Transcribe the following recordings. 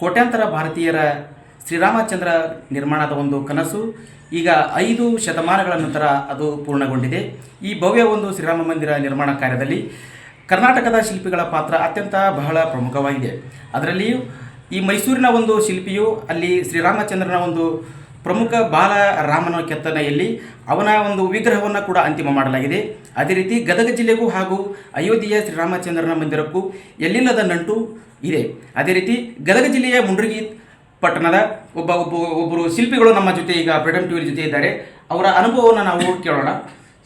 ಕೋಟ್ಯಾಂತರ ಭಾರತೀಯರ ಶ್ರೀರಾಮಚಂದ್ರ ನಿರ್ಮಾಣದ ಒಂದು ಕನಸು. ಈಗ ಐದು ಶತಮಾನಗಳ ನಂತರ ಅದು ಪೂರ್ಣಗೊಂಡಿದೆ. ಈ ಭವ್ಯ ಒಂದು ಶ್ರೀರಾಮ ಮಂದಿರ ನಿರ್ಮಾಣ ಕಾರ್ಯದಲ್ಲಿ ಕರ್ನಾಟಕದ ಶಿಲ್ಪಿಗಳ ಪಾತ್ರ ಅತ್ಯಂತ ಬಹಳ ಪ್ರಮುಖವಾಗಿದೆ. ಅದರಲ್ಲಿಯೂ ಈ ಮೈಸೂರಿನ ಒಂದು ಶಿಲ್ಪಿಯು ಅಲ್ಲಿ ಶ್ರೀರಾಮಚಂದ್ರನ ಒಂದು ಪ್ರಮುಖ ಬಾಲ ರಾಮನ ಕೆತ್ತನೆಯಲ್ಲಿ ಅವನ ಒಂದು ವಿಗ್ರಹವನ್ನು ಕೂಡ ಅಂತಿಮ ಮಾಡಲಾಗಿದೆ. ಅದೇ ರೀತಿ ಗದಗ ಜಿಲ್ಲೆಗೂ ಹಾಗೂ ಅಯೋಧ್ಯೆಯ ಶ್ರೀರಾಮಚಂದ್ರನ ಮಂದಿರಕ್ಕೂ ಎಲ್ಲಿಲ್ಲದ ನಂಟು ಇದೆ. ಅದೇ ರೀತಿ ಗದಗ ಜಿಲ್ಲೆಯ ಮುಂಡ್ರಿಗಿ ಪಟ್ಟಣದ ಒಬ್ಬ ಒಬ್ಬ ಒಬ್ಬರು ಶಿಲ್ಪಿಗಳು ನಮ್ಮ ಜೊತೆ ಈಗ ಫ್ರೀಡಮ್ ಟಿವಿ ಜೊತೆ ಇದ್ದಾರೆ. ಅವರ ಅನುಭವವನ್ನು ನಾವು ಕೇಳೋಣ.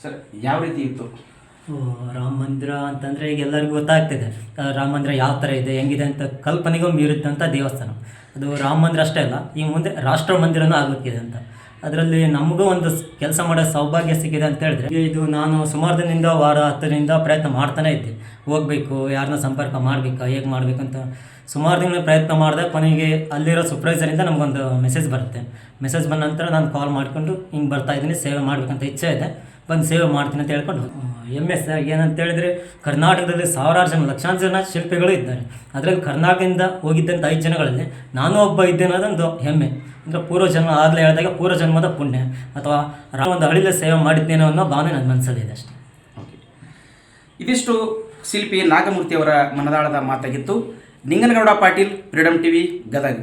ಸರ್, ಯಾವ ರೀತಿ ಇತ್ತು? ರಾಮ ಮಂದಿರ ಅಂತಂದರೆ ಈಗ ಎಲ್ಲರಿಗೂ ಗೊತ್ತಾಗ್ತಿದೆ. ರಾಮ ಮಂದಿರ ಯಾವ ಥರ ಇದೆ, ಹೆಂಗಿದೆ ಅಂತ ಕಲ್ಪನೆಗೂ ಮೀರಿದ್ದಂಥ ದೇವಸ್ಥಾನ. ಅದು ರಾಮ ಮಂದಿರ ಅಷ್ಟೇ ಅಲ್ಲ, ಈ ಮುಂದೆ ರಾಷ್ಟ್ರ ಮಂದಿರನೂ ಆಗಬೇಕಿದೆ ಅಂತ. ಅದರಲ್ಲಿ ನಮಗೂ ಒಂದು ಕೆಲಸ ಮಾಡೋ ಸೌಭಾಗ್ಯ ಸಿಕ್ಕಿದೆ ಅಂತ ಹೇಳಿದ್ರೆ ಇದು ನಾನು ಸುಮಾರು ದಿನದಿಂದ ವಾರ ಹತ್ತರಿಂದ ಪ್ರಯತ್ನ ಮಾಡ್ತಾನೆ ಇದ್ದೆ. ಹೋಗ್ಬೇಕು, ಯಾರನ್ನ ಸಂಪರ್ಕ ಮಾಡಬೇಕಾ, ಹೇಗೆ ಮಾಡಬೇಕಂತ ಸುಮಾರು ದಿನ ಪ್ರಯತ್ನ ಮಾಡಿದೆ, ಕೊನೆಗೆ ಅಲ್ಲಿರೋ ಸೂಪರ್ವೈಸರಿಂದ ನಮಗೊಂದು ಮೆಸೇಜ್ ಬರುತ್ತೆ. ಮೆಸೇಜ್ ಬಂದ ನಂತರ ನಾನು ಕಾಲ್ ಮಾಡಿಕೊಂಡು ಹಿಂಗೆ ಬರ್ತಾ ಇದ್ದೀನಿ, ಸೇವೆ ಮಾಡಬೇಕಂತ ಇಚ್ಛೆ ಇದೆ. ಬಂದು ಸೇವೆ ಮಾಡ್ತೀನಿ ಅಂತ ಹೇಳ್ಕೊಂಡು ಎಂ ಎಸ್ ಏನಂತ ಹೇಳಿದ್ರೆ ಕರ್ನಾಟಕದಲ್ಲಿ ಸಾವಿರಾರು ಜನ, ಲಕ್ಷಾಂತರ ಜನ ಶಿಲ್ಪಿಗಳು ಇದ್ದಾರೆ. ಅದರಲ್ಲಿ ಕರ್ನಾಟಕದಿಂದ ಹೋಗಿದ್ದಂಥ ಐದು ಜನಗಳಲ್ಲಿ ನಾನು ಒಬ್ಬ ಇದ್ದೆ ಅನ್ನೋದೊಂದು ಹೆಮ್ಮೆ. ಅಂದರೆ ಪೂರ್ವ ಜನ್ಮ ಆಗಲೇ ಹೇಳಿದಾಗ ಪೂರ್ವ ಜನ್ಮದ ಪುಣ್ಯ. ಅಥವಾ ಒಂದು ಹಳ್ಳಿಲಿ ಸೇವೆ ಮಾಡಿದ್ದೇನೋ ಅನ್ನೋ ಭಾವನೆ ನನ್ನ ಮನಸ್ಸಲ್ಲಿದೆ ಅಷ್ಟೇ. ಓಕೆ ಇದಿಷ್ಟು ಶಿಲ್ಪಿ ನಾಗಮೂರ್ತಿಯವರ ಮನದಾಳದ ಮಾತಾಗಿತ್ತು. Ninganagouda Patil freedom TV, Gadag.